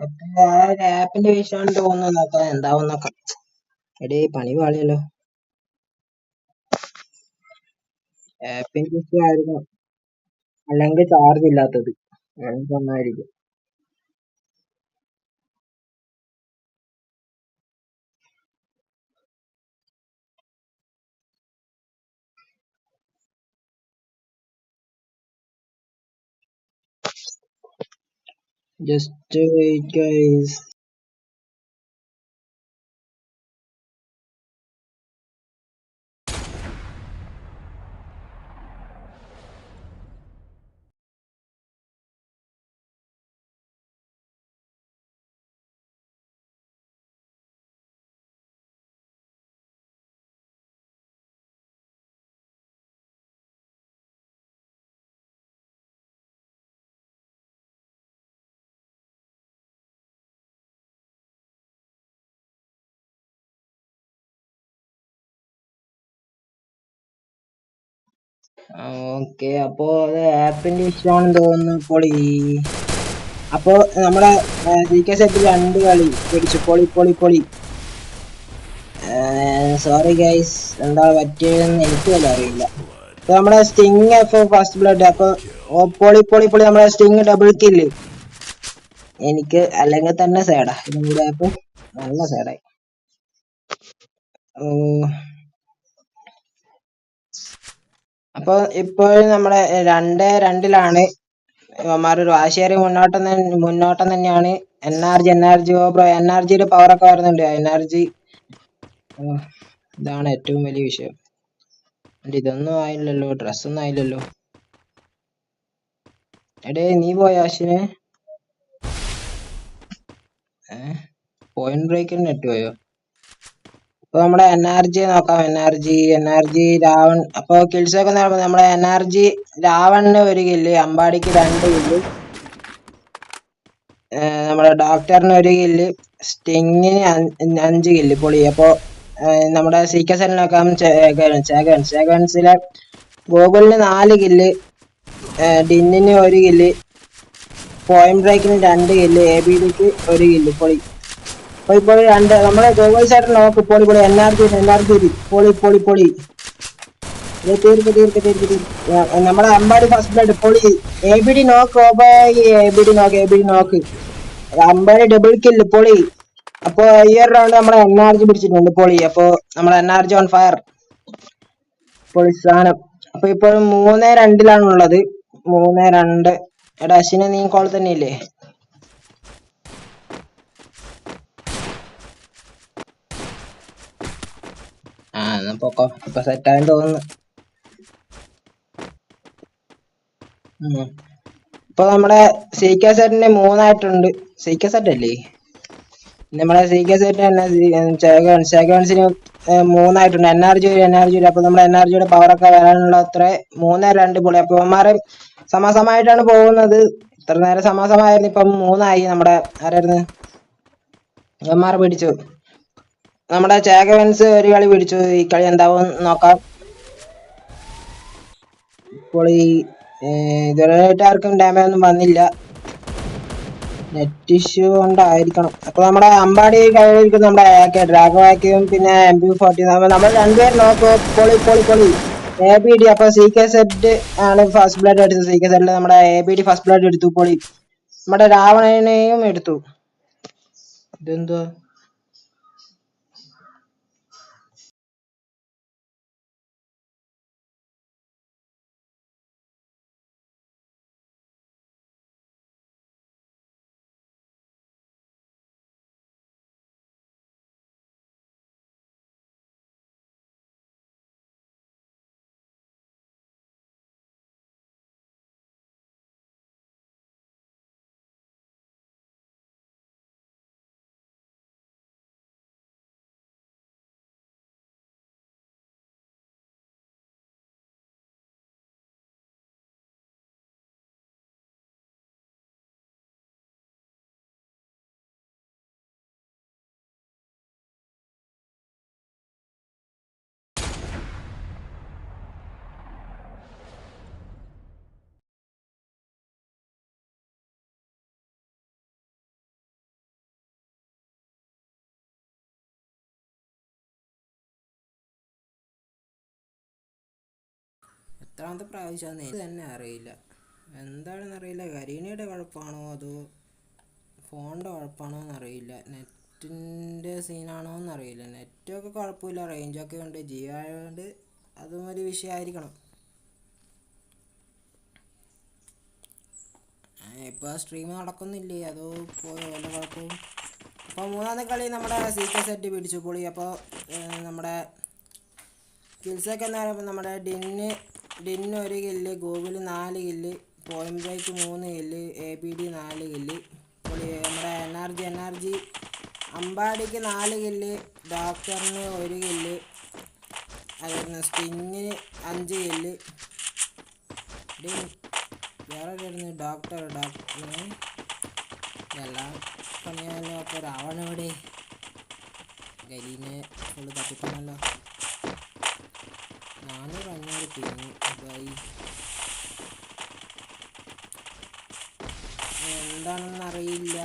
അപ്പൊ ആ ഒരു ആപ്പിന്റെ വിഷയമാണ് തോന്നുന്നു നോക്കാം എന്താവും നോക്കാം എടേ പണി പാളിയല്ലോ. ആപ്പിന്റെ വിഷയമായിരുന്നു. അല്ലെങ്കിൽ ചാർജ് ഇല്ലാത്തത്. ഒന്നായിരിക്കും Just do it, guys. Okay അപ്പോ അത് ആപ്പിന്റെ ഇഷ്യൂ ആണെന്ന് തോന്നുന്നു ഇപ്പോൾ ഈ അപ്പോ നമ്മുടെ ജി കെ സെറ്റ് രണ്ട് കളി പിടിച്ചു. പൊളി പൊളി പൊളി. സോറി ഗൈസ് എന്താ പറ്റിയതെന്ന് എനിക്ക് വല്ല അറിയില്ല. അപ്പൊ നമ്മുടെ സ്റ്റിങ് എഫ് ഫസ്റ്റ് ബ്ലഡ് അപ്പൊ ഓ പൊളി പൊളി പൊളി നമ്മുടെ സ്റ്റിങ് ഡബിൾ കില്ല് എനിക്ക് അല്ലെങ്കിൽ തന്നെ സേഡാ ഇതും കൂടെ ആയപ്പോ നല്ല സേഡായി അപ്പൊ ഇപ്പോൾ നമ്മുടെ രണ്ട് രണ്ടിലാണ്. ഇവന്മാർ ഒരു വാശിയേറിയ മുന്നോട്ടം മുന്നോട്ടം തന്നെയാണ്. N R G N R G bro N R ജിയുടെ പവർ ഒക്കെ വരുന്നുണ്ട്. എൻ ആർ ജി ഇതാണ് ഏറ്റവും വലിയ വിഷയം. ഇതൊന്നും ആയില്ലല്ലോ ഡ്രസ്സൊന്നും ആയില്ലല്ലോ. എടേ നീ പോയ ആശിനെ? പോയിന്റ് ബ്രേക്കിന് നെറ്റ് പോയോ? അപ്പൊ നമ്മുടെ എൻ ആർ ജി നോക്കാം. N R G N R G Ravan. അപ്പൊ കിൽസ് ഒക്കെ നടക്കുമ്പോൾ നമ്മുടെ എൻ ആർ ജി രാവണിന് ഒരു കില്ല് അമ്പാടിക്ക് രണ്ട് കില്ല് നമ്മുടെ ഡോക്ടറിന് ഒരു കില്ല് സ്റ്റിങ്ങിന് അഞ്ച് കില്ല് പൊളി. അപ്പോൾ നമ്മുടെ സി കെ സെൻ ചേകൻസ് ചേകൻ ചേകൻസിലെ ഗൂഗിളിന് നാല് കില്ല് ഡിന്നിന് ഒരു കില്ല് പോയിന്റ് ബ്രേക്കിന് രണ്ട് കില്ല് എ ബി ഡിക്ക് ഒരു കില്ല് പൊളി. അപ്പൊ ഇപ്പോൾ രണ്ട് നമ്മളെ ഗൂഗിൾ ആയിട്ട് നോക്ക് പോളി പൊളി എല്ലാവർക്കും ആർ പോളി പോളി പോളി പൊളി പൊളി. പൊളി തീർക്ക് തീർക്ക് തീർക്ക് തീർക്ക്. നമ്മുടെ അമ്പാടി ഫസ്റ്റ് ബ്ലഡ് പൊളി. എ ബി ഡി നോക്ക് എ ബി ഡി നോക്ക് എ ബി ഡി നോക്ക്. അമ്പാടി ഡബിൾ കില്ല് പൊളി. അപ്പൊ ഈ ഒരു റൗണ്ട് നമ്മളെ എൻആർജി പിടിച്ചിട്ടുണ്ട് പൊളി. അപ്പൊ നമ്മളെ N R G on fire പൊളി സാധനം. അപ്പൊ ഇപ്പോൾ മൂന്ന് രണ്ടിലാണ് ഉള്ളത് മൂന്ന് രണ്ട്. എടാ അശ്വിനെ നീ കോൾ തന്നെ ഇല്ലേ പൊക്കോ ഇപ്പൊ സെറ്റ് ആയെന്ന് തോന്നുന്നു. ഇപ്പൊ നമ്മുടെ സി കെ സെറ്റിന് മൂന്നായിട്ടുണ്ട് സി കെ സെറ്റ് അല്ലേ? നമ്മുടെ സി കെ സെറ്റ് തന്നെ സെക്കൻഡ്സിന് മൂന്നായിട്ടുണ്ട് N R G N R G അപ്പൊ നമ്മുടെ എൻ ആർ ജിയുടെ പവർ ഒക്കെ വരാനുള്ള അത്ര മൂന്ന് രണ്ട് പുള്ളി. അപ്പൊ ഇവന്മാരെ സമാസമായിട്ടാണ് പോകുന്നത്. ഇത്ര നേരം സമാസമായിരുന്നു. ഇപ്പം മൂന്നായി നമ്മുടെ ആരായിരുന്നു? ഇവന്മാരെ പിടിച്ചു. നമ്മുടെ ചേകവൻസ് ഒരു കളി പിടിച്ചു. ഈ കളി എന്താവും നോക്കാം. ഇപ്പോൾ ഈ ഇതുവരെയായിട്ട് ആർക്കും ഡാമേജ് ഒന്നും വന്നില്ല. നെറ്റ് ഇഷ്യൂ കൊണ്ടായിരിക്കണം. അപ്പൊ നമ്മുടെ അമ്പാടി കയ്യിലിരിക്കുന്ന നമ്മുടെ AK ഡ്രാഗോ ആക്കിയും പിന്നെ എം പി ഫോർട്ടി നമ്മൾ രണ്ടുപേരും നോക്കുക പൊളി പൊളി പൊളി. എ ബി ഡി അപ്പൊ സി കെ സെറ്റ് ആണ് ഫസ്റ്റ് ബ്ലഡ് എടുത്തത്. സി കെ സെറ്റിൽ നമ്മുടെ A B D first blood എടുത്തു. പൊളി. നമ്മുടെ രാവണനെയും എടുത്തു. ഇതെന്തുവാ? എത്രാമത്തെ പ്രാവശ്യമാണെന്ന് എനിക്ക് തന്നെ അറിയില്ല. എന്താണെന്ന് അറിയില്ല കരീനയുടെ കുഴപ്പമാണോ? അതോ ഫോണിന്റെ കുഴപ്പമാണോ എന്നറിയില്ല. നെറ്റിന്റെ സീനാണോ എന്നറിയില്ല. നെറ്റൊക്കെ കുഴപ്പമില്ല. റേഞ്ചൊക്കെ ഉണ്ട്. ജിയോ ആയതുകൊണ്ട് അതും ഒരു വിഷയമായിരിക്കണം. ഇപ്പോൾ സ്ട്രീം നടക്കുന്നില്ലേ? അതോ പോയോ വല്ല കുഴപ്പവും? അപ്പോൾ മൂന്നാമത്തെ കളി നമ്മുടെ സി കെ സെറ്റ് പിടിച്ചു പൊളി. അപ്പോൾ നമ്മുടെ കിൽസൊക്കെ എന്ന് പറയുമ്പോൾ നമ്മുടെ ഡിന്ന് ഡിന്ന് ഒരു കില്ല് ഗൂഗിൾ നാല് കില്ല് പോയിന്റ് മൂന്ന് കില്ല് എ ബി ഡി നാല് കില്ല്. നമ്മുടെ എനർജി എനർജി അമ്പാടിക്ക് നാല് കില്ല് ഡോക്ടറിന് ഒരു കില്ല് അതായിരുന്നു സ്റ്റിങ്ങിന് അഞ്ച് കില്ല്. വേറെ ആയിരുന്നു ഡോക്ടർ ഡോക്ടറിന് എല്ലാം പണിയാലോ അപ്പോൾ രാവണ എവിടെ? ഗരീനെ ഫുള്ള് തട്ടിപ്പാണല്ലോ നാനൂറ് അഞ്ഞൂറ് പിരിഞ്ഞു ബൈ എന്താണെന്ന് അറിയില്ല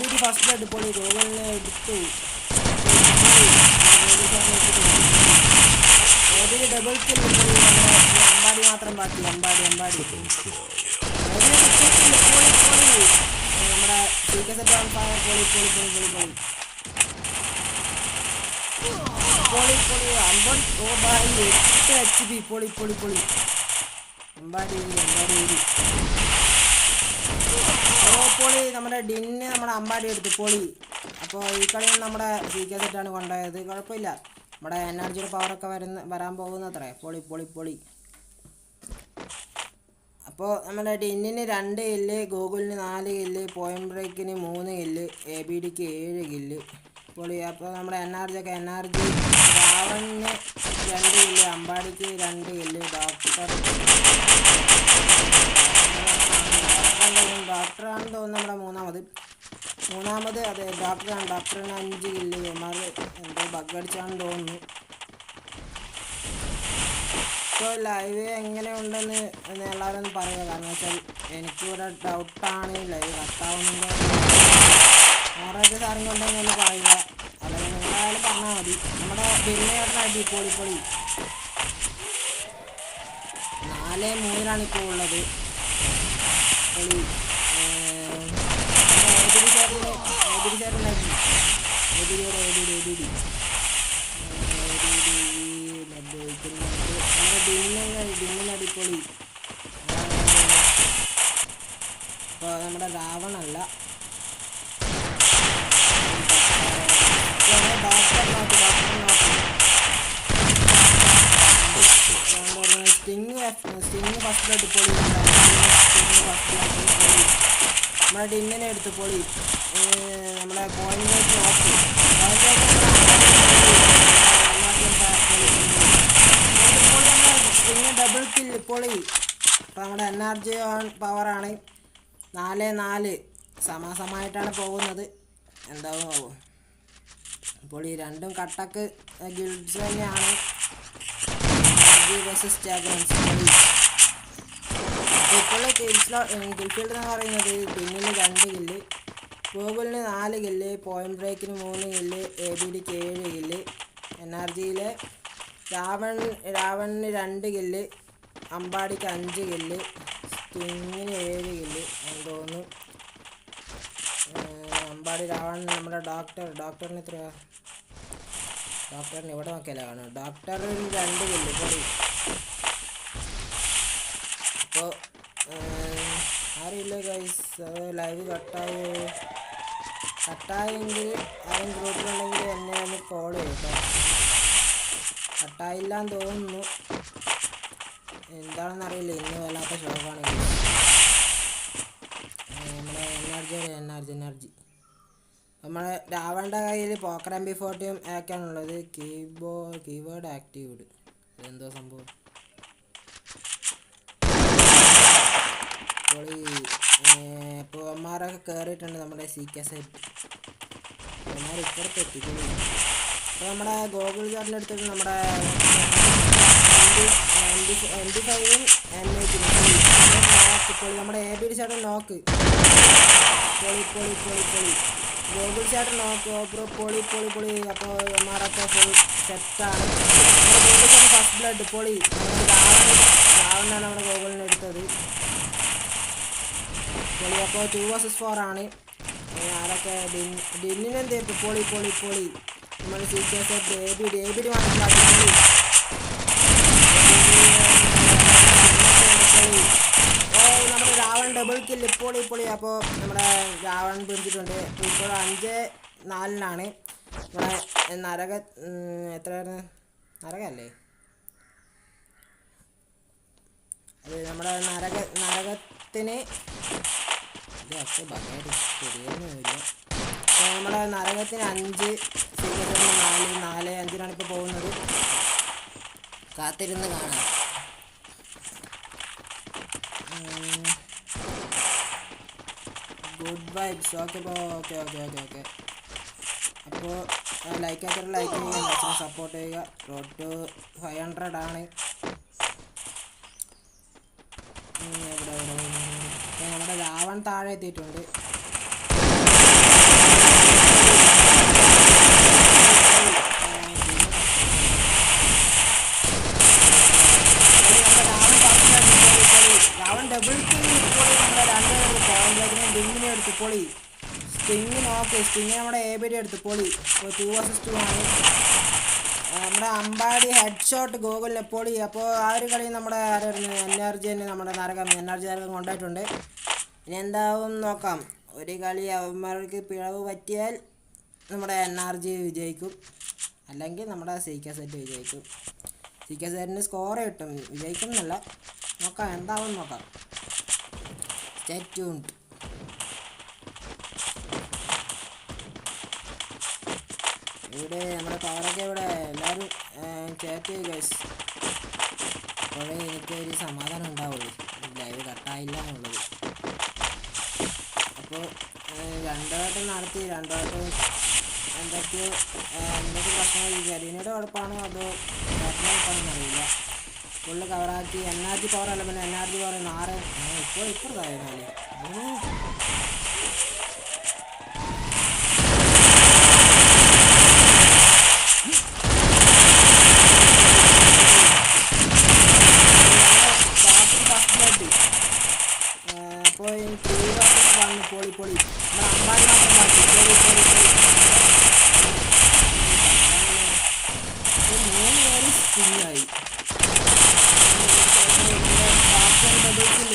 ഡി ഫസ്റ്റ് പോയി ഗോകുലിനെ എടുത്തു A B D double kill Ambadi മാത്രം ബാക്കി അമ്പാടി അമ്പാടി. നമ്മുടെ C K set on fire പൊളി പൊളി പൊളി പൊളി പൊളി. പൊളി പൊളി. അമ്പടി. ഓ ബായി. എട്ട് എച്ച് പി പൊളി പൊളി പൊളി. അമ്പാടി അമ്പാടി ഊരി ഓ പൊളി. നമ്മുടെ ഡിന്ന് നമ്മുടെ അമ്പാടി എടുത്ത്. പൊളി. അപ്പോൾ ഈ കളിയിൽ നമ്മുടെ സി കെ സെറ്റാണ് കൊണ്ടുപോയത്. കുഴപ്പമില്ല. നമ്മുടെ എനർജിയുടെ പവറൊക്കെ വരുന്ന വരാൻ പോകുന്നത്രേ. പൊളി പൊളി പൊളി. അപ്പോൾ നമ്മുടെ ടിന്നിന് രണ്ട് കില്ല് ഗൂഗിളിന് നാല് കില്ല് പോയിന്റ് ബ്രേക്കിന് മൂന്ന് കില്ല് എ ബി ഡിക്ക് ഏഴ് കില്ല് പൊളി. അപ്പോൾ നമ്മുടെ എൻ ആർ ജി ഒക്കെ എൻ ആർ ജി രാവണിന് രണ്ട് കില്ല് അമ്പാടിക്ക് രണ്ട് കില്ല് ഡോക്ടർ ഡോക്ടറാണെന്ന് തോന്നുന്നു നമ്മുടെ മൂന്നാമത്. മൂന്നാമത് അതെ ഡോക്ടറാണ്. ഡോക്ടറിന് അഞ്ച് കില്ല് ഇമാർ എന്തോ ബഗ് അടിച്ചാണ് തോന്നുന്നു. ഇപ്പോൾ ലൈവ് എങ്ങനെ ഉണ്ടെന്ന് എന്ന് എല്ലാവരും ഒന്ന് പറയുക. കാരണം വെച്ചാൽ എനിക്കിവിടെ ഡൗട്ടാണ് ലൈവ് കട്ടാവുന്നുണ്ടോ ആറൊക്കെ സാറും കൊണ്ടെങ്കിൽ ഒന്ന് പറയുക അല്ലെങ്കിൽ നിങ്ങളായാലും പറഞ്ഞാൽ മതി. നമ്മുടെ അടി പൊളി പൊളി നാല് മൂന്നിലാണ് ഇപ്പോൾ ഉള്ളത്. പൊളി. എതിരി ചേട്ടന്റെ അടി എതിരിയുടെ എതിരി എതിരി ഡിന്നിനടിപ്പൊളി ഇപ്പോൾ നമ്മുടെ രാവണല്ല സ്റ്റിങ് സ്റ്റിങ് ഫസ്റ്റ് എടുപ്പൊളി സ്റ്റിങ് ഫസ്റ്റ് പൊളി. നമ്മുടെ ഡിന്നിനെ എടുത്ത് പൊളി പിന്നെ ഡബിൾ കില്ല് പൊളി അപ്പോൾ നമ്മുടെ എനർജി ഓൺ പവറാണ് നാല് നാല് സമാസമായിട്ടാണ് പോകുന്നത്. എന്താവും പൊളി രണ്ടും കട്ടക്ക് ഗിൽഡ്സ് തന്നെയാണ്. വേഴ്സസ് പൊളി ഇപ്പോൾ കിൽഫീൽഡ് എന്ന് പറയുന്നത് പിന്നിൽ രണ്ട് കില്ല് ഗൂഗിളിന് നാല് കില്ല് പോയിന്റ് ബ്രേക്കിന് മൂന്ന് കില്ല് എ ബി ഡിക്ക് ഏഴ് കില്ല് എൻ ആർ ജിയിലെ രാവൺ രാവണിന് രണ്ട് കില്ല് അമ്പാടിക്ക് അഞ്ച് കില്ല് സ്റ്റിങ്ങിന് ഏഴ് കില്ല് എന്ന് തോന്നുന്നു. അമ്പാടി രാവണൻ നമ്മുടെ ഡോക്ടർ ഡോക്ടറിന് എത്ര ഡോക്ടറിന് ഇവിടെ നോക്കിയാലേ കാണും ഡോക്ടറിന് രണ്ട് കില്ല് പൊടി അപ്പോൾ അറിയില്ല ഗൈസ് അത് ലൈവ് കട്ടായോ. കട്ടായെങ്കിൽ ആരും ഗ്രൂപ്പിലുണ്ടെങ്കിൽ എന്നെ ഒന്ന് കോൾ ചെയ്തോ. കട്ടായില്ലാന്ന് തോന്നുന്നു. എന്താണെന്ന് അറിയില്ല ഇന്ന് വല്ലാത്ത ഷോക്കാണ് നമ്മുടെ എനർജി എനർജി എനർജി. നമ്മളെ രാവണന്റെ കയ്യിൽ പോക്കർ എം ബി ഫോർട്ടിയും ഒക്കെയാണുള്ളത് കീബോർഡ് കീബോർഡ് ആക്റ്റീവ്ഡ് എന്തോ സംഭവം? ഇപ്പോൾ അമ്മാരൊക്കെ കയറിയിട്ടുണ്ട് നമ്മുടെ സി കെ സൈറ്റ് അമ്മാർ ഇപ്പുറത്ത് എത്തിക്കുന്നു. അപ്പോൾ നമ്മുടെ ഗോകുൽ ചേട്ടന്റെ അടുത്തിട്ട് നമ്മുടെ എം ഡി ഫൈവും പൊളി നമ്മുടെ എ ബി ഡി ചാട്ടൻ നോക്ക്. പൊളി പൊളി പൊളി പൊളി. ഗോകുൽ ചാട്ടൻ നോക്ക് ഓപ്പറ പൊളി പൊളി പൊളി. അപ്പോൾ എമാറൊക്കെ ഫുൾ സെറ്റാണ് ഗോകുൽ ചാട്ടൻ ഫസ്റ്റ് ബ്ലഡ് പൊളി. രാവണനാണ് നമ്മുടെ ഗോകുലിനെ അപ്പോൾ ടു വേഴ്സസ് ഫോർ ആണ്. ആരൊക്കെ ഡിൻ ഡിന്നിനെന്ത് പൊളി പൊളി പൊളി. നമ്മൾ സി കെ എസ് ഡേബി ഡേബിഡ് മനസ്സിലാക്കി. നമ്മുടെ രാവൺ ഡബിൾ കില്ല് പൊളി പൊളി. അപ്പോൾ നമ്മുടെ രാവൺ പിടിച്ചിട്ടുണ്ട്. ഇപ്പോൾ അഞ്ച് നാലിനാണ്. നമ്മുടെ നരക എത്രയാണ് നരകല്ലേ? അത് നമ്മുടെ നരക നരകത്തിന് ഇതൊക്കെ ഭയങ്കര ശരിയൊന്നുമില്ല അപ്പോൾ നമ്മുടെ നരകത്തിന് അഞ്ച് നാല് നാല് അഞ്ചിനാണ് ഇപ്പോൾ പോകുന്നത്. കാത്തിരുന്ന് കാണാം. ഗുഡ് വൈബ്സ് ഓക്കെ അപ്പോൾ ഓക്കെ ഓക്കെ ഓക്കെ ഓക്കെ അപ്പോൾ ലൈക്ക് ആക്കിയിട്ട് ലൈക്ക് ചെയ്യുക സപ്പോർട്ട് ചെയ്യുക. റോഡ് ടു ഫൈവ് ഹൺഡ്രഡ് ആണ്. താഴെ എത്തിയിട്ടുണ്ട്. നമ്മുടെ എ ബി ഡി എടുത്ത് പൊളി. ടു വേഴ്സസ് ടു ആണ് നമ്മുടെ അമ്പാടി ഹെഡ് ഷോട്ട് ഗോകുലിനെ പൊളി. അപ്പോൾ ആ ഒരു കളി നമ്മുടെ ആരായിരുന്നു? എൻ ആർ ജി തന്നെ നമ്മുടെ നരകം എൻ ആർ ജി നരകം കൊണ്ടുപോയിട്ടുണ്ട് ഇനി എന്താവും നോക്കാം. ഒരു കളി അവന്മാർക്ക് പിഴവ് പറ്റിയാൽ നമ്മുടെ എൻ ആർ ജി വിജയിക്കും. അല്ലെങ്കിൽ നമ്മുടെ സി കെ സെറ്റ് വിജയിക്കും. സി കെ സെറ്റിന് സ്കോർ കിട്ടും. വിജയിക്കും എന്നല്ല നോക്കാം എന്താവും നോക്കാം. സ്റ്റേ ഇവിടെ നമ്മുടെ പവറൊക്കെ ഇവിടെ എല്ലാവരും ചേർത്ത് ഗൈസ് അപ്പോഴേ എനിക്ക് ഒരു സമാധാനം ഉണ്ടാവുള്ളൂ. ലൈവ് കട്ടായില്ല എന്നുള്ളത്. അപ്പോൾ രണ്ടു നടത്തി രണ്ടു വട്ടം എന്തൊക്കെയോ എന്തൊക്കെ പ്രശ്നങ്ങൾ ജരീനയുടെ കുഴപ്പമാണോ അതോ ചേട്ടന്റെ കുഴപ്പമാണെന്ന് അറിയില്ല ഫുള്ള് കവറാക്കി എൻ ആർ ജി പവർ അല്ല പിന്നെ എൻ ആർ ജി പവർ നാറ്. ഇപ്പോൾ ഇപ്പോൾ കാര്യമല്ലേ അപ്പോൾ വന്നു പൊളി പൊളി നമ്മുടെ അമ്പാടി മാത്രം ബാക്കി പൊളി പൊളി പൊളി അപ്പോൾ മൂന്ന് പേര് സ്പിന്നായി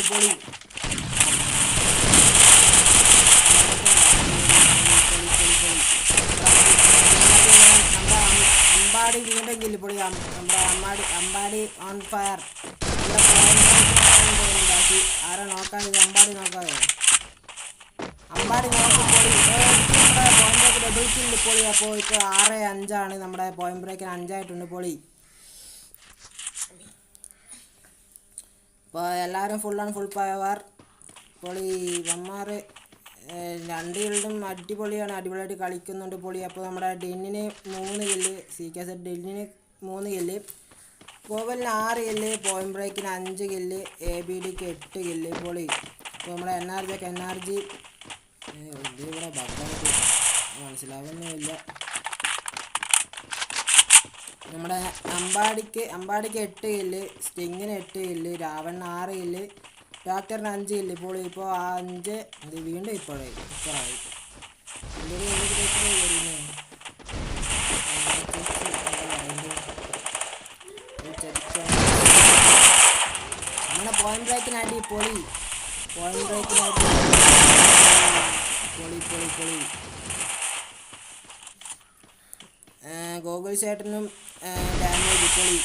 പൊളി നമ്മുടെ അമ്പാടി വീണ്ടും കില്ല് പൊളി അം- നമ്മുടെ അമ്പാടി അമ്പാടി ഓൺ ഫയർ ആരാ നോക്കാൻ? അമ്പാടി നോക്കാതെ അമ്പാടി നോക്കി പൊളി പോയിന്റ് ബ്രേക്ക് ഡബിൾ കില്ല് പൊളി അപ്പോൾ ഇപ്പോൾ ആറ് അഞ്ചാണ് നമ്മുടെ പോയിന്റ് ബ്രേക്കിന് അഞ്ചായിട്ടുണ്ട് പൊളി. ഇപ്പോൾ എല്ലാവരും ഫുൾ ആൻഡ് ഫുൾ പവർ പൊളി ഇവന്മാർ രണ്ട് ഗിൽഡും അടിപൊളിയാണ്. അടിപൊളിയായിട്ട് കളിക്കുന്നുണ്ട് പൊളി. അപ്പോൾ നമ്മുടെ ഡെന്നിന് മൂന്ന് കില്ല് സി കെ സെറ്റ് ഡെന്നിന് മൂന്ന് കില്ല് ഗോവലിന് ആറ് കില്ല് പോയിൻ ബ്രേക്കിന് അഞ്ച് കില്ല് എ ബി ഡിക്ക് എട്ട് കില്ല് പൊളി. അപ്പോൾ നമ്മുടെ എൻ ആർ ജിക്ക് എൻ ആർ ജി ഇവിടെ മനസ്സിലാവുന്നില്ല നമ്മുടെ അമ്പാടിക്ക് അമ്പാടിക്ക് എട്ട് കില്ല് സ്റ്റിങ്ങിന് എട്ട് കില്ല് രാവണിന് ആറ് കില്ല് ഡോക്ടറിന് അഞ്ച് ഇല്ല ഇപ്പോൾ ഇപ്പോൾ അഞ്ച്. അത് വീണ്ടും ഇപ്പോഴേ. ഇപ്പോഴായി. നമ്മുടെ പോയിന്റ് ബ്രേക്കിന് അടി പൊളി. പോയിന്റ് ബ്രേക്കിന് അടി. പൊളി പൊളി പൊളി. ഗോകുൽ ചേട്ടനും ഡാമേജ് പൊളി.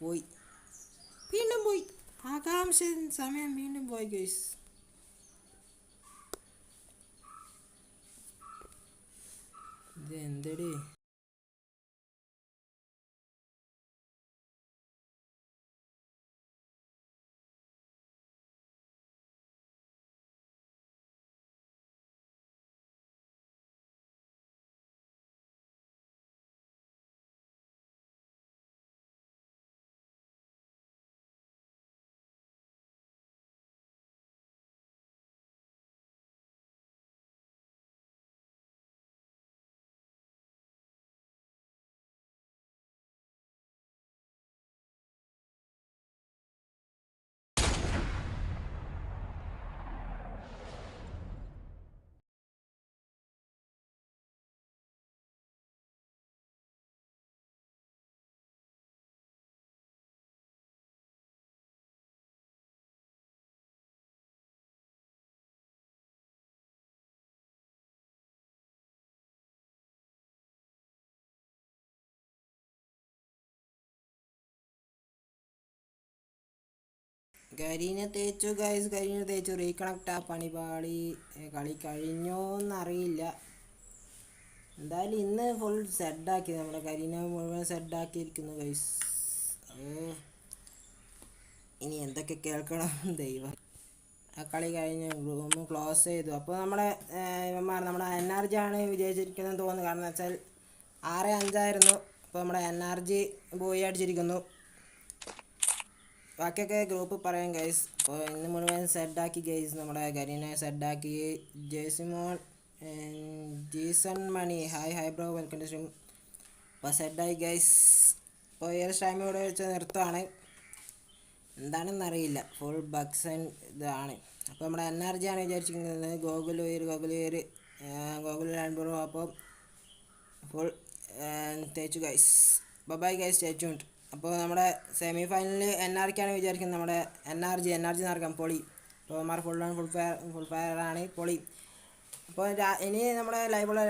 പോയി. വീണ്ടും പോയി. ആകാംക്ഷ സമയം വീണ്ടും പോയി ഗൈസ് ഇത് എന്തടി കരീനെ തേച്ചു ഗൈസ് ഗരീനെ തേച്ചു. റീകണക്ട് ആ പണിപാളി കളി കഴിഞ്ഞോ എന്നറിയില്ല എന്തായാലും ഇന്ന് ഫുൾ സെഡാക്കി നമ്മുടെ കരീന മുഴുവൻ സെഡാക്കിയിരിക്കുന്നു ഗൈസ് ഇനി എന്തൊക്കെ കേൾക്കണം? ദൈവം. ആ കളി കഴിഞ്ഞ് റൂം ക്ലോസ് ചെയ്തു. അപ്പോൾ നമ്മുടെ ഇവന്മാർ നമ്മുടെ ആണ് വിജയിച്ചിരിക്കുന്നത് തോന്നുന്നു. കാരണം വെച്ചാൽ ആറ് അഞ്ചായിരുന്നു. അപ്പോൾ നമ്മുടെ എൻ ആർ ജി പോയി അടിച്ചിരിക്കുന്നു. ബാക്കിയൊക്കെ ഗ്രൂപ്പ് പറയാം ഗൈസ് അപ്പോൾ ഇന്ന് മുഴുവൻ സെഡാക്കി ഗൈസ് നമ്മുടെ കരീനെ സെഡാക്കി ജേസിമോൾ ജീസൺ മണി. Hi hi bro welcome to stream അപ്പോൾ സെഡായി ഗൈസ് അപ്പോൾ ഈ ഒരു ഇവിടെ വെച്ച് നിർത്തുകയാണ് എന്താണെന്ന് അറിയില്ല. ഫുൾ ബക്സൺ ഇതാണ്. അപ്പോൾ നമ്മുടെ എൻ ആർ ജി ആണ് വിചാരിച്ചിരിക്കുന്നത്. ഗോകുൽ ഉയർ ഗോകുൽ ഉയർ. ഗോകുൽ രണ്ടുപേരും അപ്പോൾ ഫുൾ തേച്ചു ഗൈസ് ബബായ് ഗൈസ് തേച്ചുണ്ട് അപ്പോൾ നമ്മുടെ സെമി ഫൈനലിൽ എൻ ആർ ആണ് വിചാരിക്കുന്നത്. നമ്മുടെ N R G N R G നടക്കാം പൊളി. ടോമാർ full full fire full fire ആണ് പൊളി. അപ്പോൾ ഇനി നമ്മുടെ ലൈവുള്ള